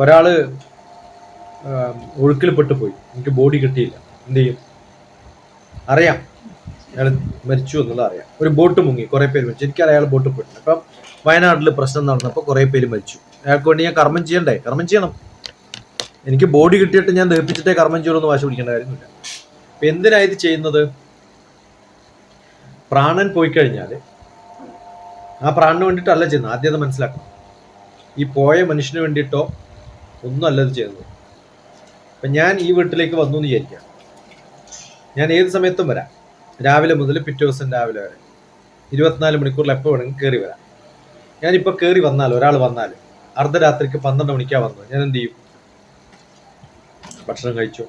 ഒരാൾ ഒഴുക്കിൽ പെട്ടുപോയി എനിക്ക് ബോഡി കിട്ടിയില്ല. എന്ത് ചെയ്യും? അറിയാം. അയാൾ മരിച്ചു എന്നുള്ളത് അറിയാം. ഒരു ബോട്ട് മുങ്ങി കുറെ പേര് മരിച്ചു. എനിക്കറിയാം അയാൾ ബോട്ട് പോയിട്ടുണ്ട്. അപ്പം വയനാട്ടിൽ പ്രശ്നം നടന്നപ്പോൾ കുറേ പേര് മരിച്ചു. അയാൾക്ക് വേണ്ടി ഞാൻ കർമ്മം ചെയ്യണ്ടേ? കർമ്മം ചെയ്യണം. എനിക്ക് ബോഡി കിട്ടിയിട്ട് ഞാൻ ദഹിപ്പിച്ചിട്ടേ കർമ്മം ചെയ്യണമെന്ന് വാശി പിടിക്കേണ്ട കാര്യമൊന്നുമില്ല അപ്പം എന്തിനാ ഇത് ചെയ്യുന്നത്? പ്രാണൻ പോയി കഴിഞ്ഞാൽ ആ പ്രാണന് വേണ്ടിയിട്ടല്ല ചെയ്യുന്നത്. ആദ്യം അത് മനസ്സിലാക്കണം. ഈ പോയ മനുഷ്യന് വേണ്ടിയിട്ടോ ഒന്നും അല്ല ഇത് ചെയ്തത് അപ്പം ഞാൻ ഈ വീട്ടിലേക്ക് വന്നു എന്ന് വിചാരിക്കാം ഞാൻ ഏത് സമയത്തും വരാം. രാവിലെ മുതൽ പിറ്റേ ദിവസം രാവിലെ വരെ. ഇരുപത്തിനാല് മണിക്കൂറിൽ എപ്പോൾ വേണമെങ്കിൽ കയറി വരാം. ഞാനിപ്പോൾ കയറി വന്നാൽ ഒരാൾ വന്നാൽ അർദ്ധരാത്രിക്ക് പന്ത്രണ്ട് മണിക്കാണ് വന്നത്. ഞാൻ എന്ത് ചെയ്യും? ഭക്ഷണം കഴിച്ചോ?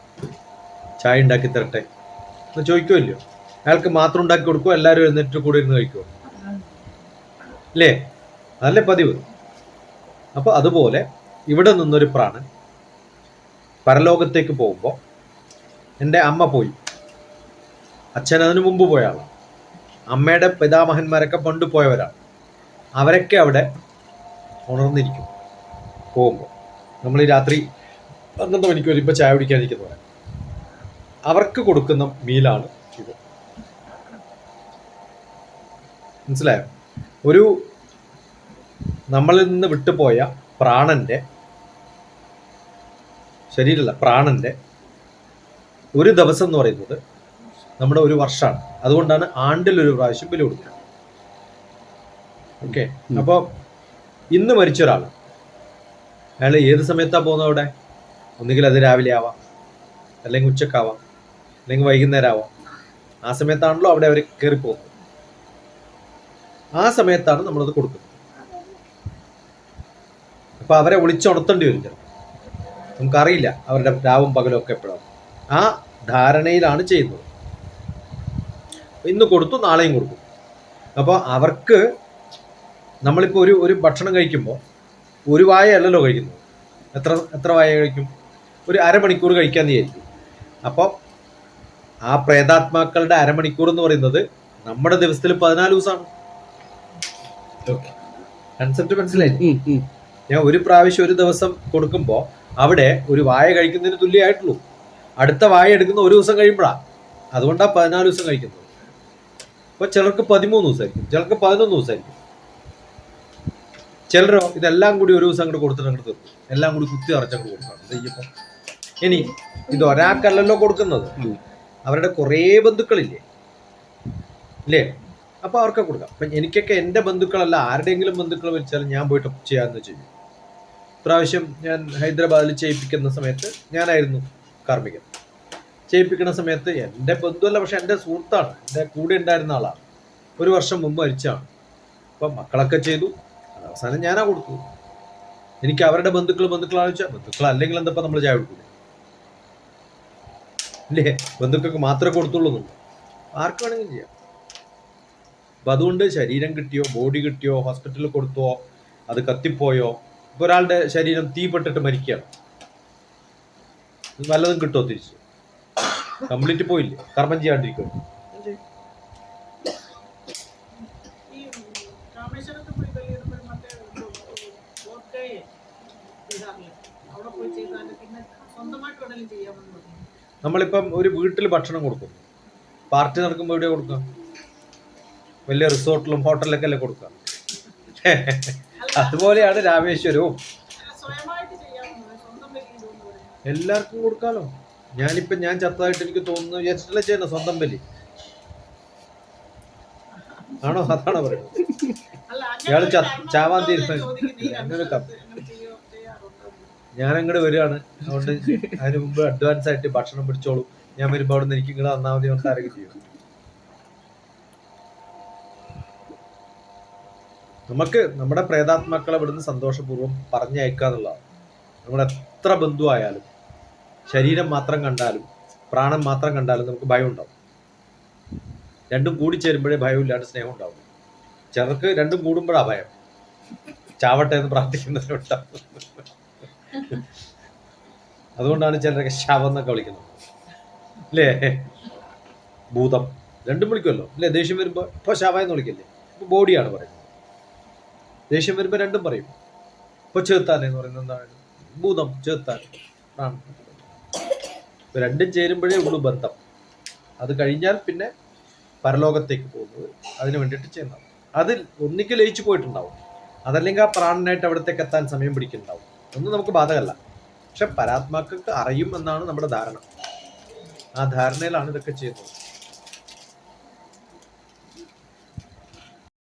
ചായ ഉണ്ടാക്കി തരട്ടെ? എന്ന് ചോദിക്കുമല്ലോ അയാൾക്ക് മാത്രം ഉണ്ടാക്കി കൊടുക്കുമോ എല്ലാവരും എഴുന്നേറ്റ് കൂടെ ഇരുന്ന് കഴിക്കുമോ അല്ലേ അതല്ലേ പതിവ്. അപ്പോൾ അതുപോലെ ഇവിടെ നിന്നൊരു പ്രാണൻ പരലോകത്തേക്ക് പോകുമ്പോൾ എന്റെ അമ്മ പോയി. അച്ഛൻ അതിനു മുമ്പ് പോയ ആളാണ് അമ്മയുടെ പിതാമഹന്മാരൊക്കെ പണ്ട് പോയവരാണ് അവരൊക്കെ അവിടെ ഉണർന്നിരിക്കും പോകുമ്പോൾ നമ്മൾ ഈ രാത്രി പന്ത്രണ്ട് മണിക്ക് വരുമ്പോൾ ചായ കുടിക്കാതിരിക്കുന്നവരെ അവർക്ക് കൊടുക്കുന്ന മീലാണ് ഇത്. മനസ്സിലായോ? ഒരു നമ്മളിൽ നിന്ന് വിട്ടുപോയ പ്രാണന്റെ ശരീരമല്ല പ്രാണന്റെ ഒരു ദിവസം എന്ന് പറയുന്നത് നമ്മുടെ ഒരു വർഷമാണ് അതുകൊണ്ടാണ് ആണ്ടിൽ ഒരു പ്രാവശ്യം ബലി കൊടുക്കുന്നത്. ഓക്കെ അപ്പോൾ ഇന്ന് മരിച്ച ഒരാൾ അയാൾ ഏത് സമയത്താണ് പോകുന്നത് അവിടെ? ഒന്നുകിൽ അത് രാവിലെ ആവാം അല്ലെങ്കിൽ ഉച്ചക്കാവാം അല്ലെങ്കിൽ വൈകുന്നേരം ആവാം. ആ സമയത്താണല്ലോ അവിടെ അവർ കയറി പോകുന്നത്. ആ സമയത്താണ് നമ്മളത് കൊടുക്കുന്നത്. അപ്പൊ അവരെ വിളിച്ചുണർത്തേണ്ടി വരും ചിലപ്പോൾ. നമുക്കറിയില്ല. അവരുടെ രാവും പകലും ഒക്കെ എപ്പോഴാണ്. ആ ധാരണയിലാണ് ചെയ്യുന്നത്. ഇന്ന് കൊടുത്തു നാളെയും കൊടുക്കും. അപ്പോൾ അവർക്ക് നമ്മളിപ്പോൾ ഒരു ഒരു ഭക്ഷണം കഴിക്കുമ്പോൾ ഒരു വായ അല്ലല്ലോ കഴിക്കുന്നത്. എത്ര എത്ര വായ കഴിക്കും? ഒരു അരമണിക്കൂർ കഴിക്കാൻ വിചാരിക്കും അപ്പോൾ ആ പ്രേതാത്മാക്കളുടെ അരമണിക്കൂർ എന്ന് പറയുന്നത് നമ്മുടെ ദിവസത്തിൽ പതിനാല് ദിവസമാണ്. കൺസെപ്റ്റ് മനസ്സിലായി. ഞാൻ ഒരു പ്രാവശ്യം ഒരു ദിവസം കൊടുക്കുമ്പോൾ അവിടെ ഒരു വായ കഴിക്കുന്നതിന് തുല്യമായിട്ടുള്ളൂ. അടുത്ത വായ എടുക്കുന്ന ഒരു ദിവസം കഴിയുമ്പോഴാണ് അതുകൊണ്ടാണ് പതിനാല് ദിവസം കഴിക്കുന്നത്. അപ്പോൾ ചിലർക്ക് പതിമൂന്ന് ദിവസമായിരിക്കും. ചിലർക്ക് പതിനൊന്ന് ദിവസമായിരിക്കും. ചിലരോ ഇതെല്ലാം കൂടി ഒരു ദിവസം അങ്ങോട്ട് കൊടുത്തിട്ട് അങ്ങോട്ട് തീർക്കും. എല്ലാം കൂടി കുത്തി അറച്ചങ്ങോട്ട് കൊടുക്കണം ഇത് ചെയ്യുമ്പോൾ ഇനി ഇത് ഒരാൾക്കല്ലല്ലോ കൊടുക്കുന്നത്. അവരുടെ കുറേ ബന്ധുക്കളില്ലേ? ഇല്ലേ? അപ്പോൾ അവർക്ക് കൊടുക്കാം. അപ്പം എനിക്കൊക്കെ എന്റെ ബന്ധുക്കളല്ല ആരുടെയെങ്കിലും ബന്ധുക്കൾ വെച്ചാൽ ഞാൻ പോയിട്ട് ചെയ്യാമെന്ന് ചെയ്യും. പ്രാവശ്യം ഞാൻ ഹൈദരാബാദിൽ ചെയ്യിപ്പിക്കുന്ന സമയത്ത് ഞാനായിരുന്നു കാർമ്മികൻ. ചെയ്യിപ്പിക്കുന്ന സമയത്ത് എന്റെ ബന്ധുവല്ല പക്ഷെ എന്റെ സുഹൃത്താണ്. എന്റെ കൂടെ ഉണ്ടായിരുന്ന ആളാണ്. ഒരു വർഷം മുമ്പ് മരിച്ചാണ്. അപ്പം മക്കളൊക്കെ ചെയ്തു. അവസാനം ഞാനാ കൊടുത്തു എനിക്ക് അവരുടെ ബന്ധുക്കൾ ബന്ധുക്കളാണ് വെച്ചാൽ ബന്ധുക്കൾ അല്ലെങ്കിൽ എന്താ നമ്മൾ ചായ കൊടുക്കില്ല ഇല്ലേ? ബന്ധുക്കൾക്ക് മാത്രമേ കൊടുത്തുള്ളൂ ആർക്ക് വേണമെങ്കിലും ചെയ്യാം. അപ്പം അതുകൊണ്ട് ശരീരം കിട്ടിയോ ബോഡി കിട്ടിയോ ഹോസ്പിറ്റലിൽ കൊടുത്തോ അത് കത്തിപ്പോയോ ഇപ്പൊ ഒരാളുടെ ശരീരം തീപ്പെട്ടിട്ട് മരിക്കുകയാണ് നല്ലതും കിട്ടുമോ തിരിച്ച്. കംപ്ലീറ്റ് പോയില്ലേ? കർമ്മം ചെയ്യാണ്ടിരിക്കും നമ്മളിപ്പം ഒരു വീട്ടിൽ ഭക്ഷണം കൊടുക്കും. പാർട്ടി നടക്കുമ്പോൾ എവിടെ കൊടുക്കുക വലിയ റിസോർട്ടിലും ഹോട്ടലിലൊക്കെ അല്ലേ കൊടുക്കുക അതുപോലെയാണ് രാമേശ്വരവും. എല്ലാവർക്കും കൊടുക്കാലോ. ഞാനിപ്പം ഞാൻ ചത്തതായിട്ട് എനിക്ക് തോന്നുന്നു വിചാരിച്ചിട്ടില്ല ചെയ്യണം സ്വന്തം ബലി. ആണോ? അതാണോ പറയുന്നത്? ച- ചാവാൻ തീരുമാനം. ഞാൻ അങ്ങോട്ട് വരികയാണ്. അതുകൊണ്ട് അതിന് മുമ്പ് അഡ്വാൻസ് ആയിട്ട് ഭക്ഷണം പിടിച്ചോളൂ. ഞാൻ വരുമ്പോൾ അവിടെ നിന്ന് എനിക്ക് ഇങ്ങോട്ട് നന്നാമതി മതി നമുക്ക് ആരെങ്കിലും ചെയ്യും? നമുക്ക് നമ്മുടെ പ്രേതാത്മാക്കളെ ഇവിടുന്ന് സന്തോഷപൂർവം പറഞ്ഞയക്കുക എന്നുള്ളതാണ്. നമ്മുടെ എത്ര ബന്ധുവായാലും ശരീരം മാത്രം കണ്ടാലും പ്രാണം മാത്രം കണ്ടാലും നമുക്ക് ഭയം ഉണ്ടാവും. രണ്ടും കൂടി ചേരുമ്പോഴേ ഭയമില്ലാണ്ട് സ്നേഹം ഉണ്ടാവും. ചിലർക്ക് രണ്ടും കൂടുമ്പോഴാണ് ഭയം. ചാവട്ടെ എന്ന് പ്രാർത്ഥിക്കുന്നവരുണ്ടാവും അതുകൊണ്ടാണ് ചിലരൊക്കെ ശവം എന്നൊക്കെ വിളിക്കുന്നത്. അല്ലേ? ഭൂതം. രണ്ടും വിളിക്കുമല്ലോ. അല്ലേ? ദേഷ്യം വരുമ്പോൾ ഇപ്പോൾ ശവ എന്ന് വിളിക്കില്ലേ? ഇപ്പോൾ ബോഡിയാണ് പറയുന്നത്. ദേഷ്യം വരുമ്പോൾ രണ്ടും പറയും. ഇപ്പൊ ചേർത്താനെ എന്ന് പറയുന്നത് എന്താണ്? ഭൂതം ചേർത്താൻ ആണ് രണ്ടും ചേരുമ്പോഴേ ഉള്ളൂ ബന്ധം. അത് കഴിഞ്ഞാൽ പിന്നെ പരലോകത്തേക്ക് പോകുന്നത്. അതിന് വേണ്ടിയിട്ട് ചെയ്യുന്നതാണ്. അതിൽ ഒന്നിക്കു ലയിച്ചു പോയിട്ടുണ്ടാവും. അതല്ലെങ്കിൽ ആ പ്രാണനായിട്ട് അവിടത്തേക്ക് എത്താൻ സമയം പിടിക്കുന്നുണ്ടാവും. ഒന്നും നമുക്ക് ബാധകമല്ല. പക്ഷെ പരാത്മാക്കൾക്ക് അറിയും എന്നാണ് നമ്മുടെ ധാരണ. ആ ധാരണയിലാണ് ഇതൊക്കെ ചെയ്യുന്നത്.